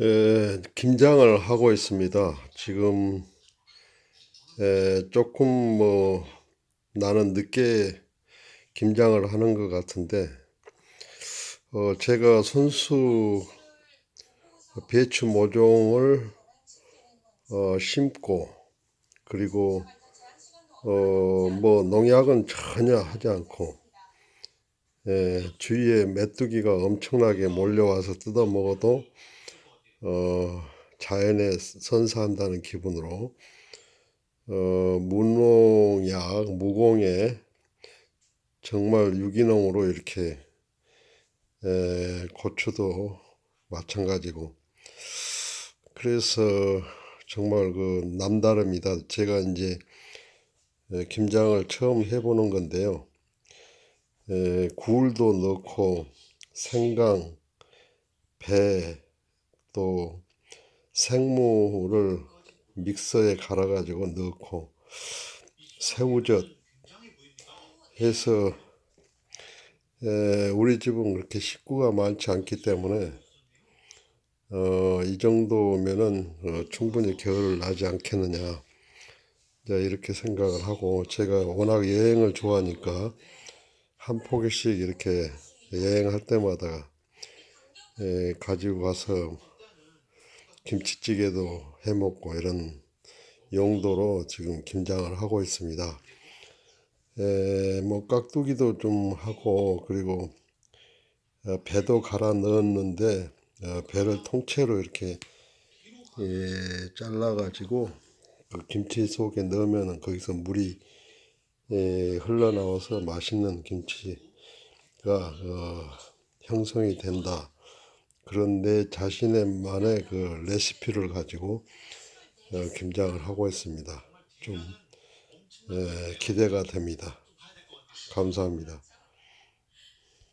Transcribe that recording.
에, 김장을 하고 있습니다. 지금 에, 조금 뭐 나는 늦게 김장을 하는 것 같은데 어, 제가 선수 배추 모종을 어, 심고 그리고 어, 뭐 농약은 전혀 하지 않고 에, 주위에 메뚜기가 엄청나게 몰려와서 뜯어 먹어도 어, 자연에 선사한다는 기분으로 어, 무농약, 무공해 정말 유기농으로 이렇게 에, 고추도 마찬가지고 그래서 정말 그 남다릅니다. 제가 이제 에, 김장을 처음 해보는 건데요. 에, 굴도 넣고 생강, 배, 또 생무를 믹서에 갈아가지고 넣고 새우젓 해서 에, 우리 집은 그렇게 식구가 많지 않기 때문에 어, 이 정도면은 어, 충분히 겨울을 나지 않겠느냐. 이제 이렇게 생각을 하고 제가 워낙 여행을 좋아하니까 한 포기씩 이렇게 여행할 때마다 에, 가지고 가서 김치찌개도 해 먹고 이런 용도로 지금 김장을 하고 있습니다. 에, 뭐 깍두기도 좀 하고 그리고 어, 배도 갈아 넣었는데 어, 배를 통째로 이렇게 예, 잘라 가지고 그 김치 속에 넣으면 거기서 물이 예, 흘러나와서 맛있는 김치가 어, 형성이 된다. 그런 내 자신의 만의 그 레시피를 가지고 어, 김장을 하고 있습니다. 좀 에, 기대가 됩니다. 감사합니다.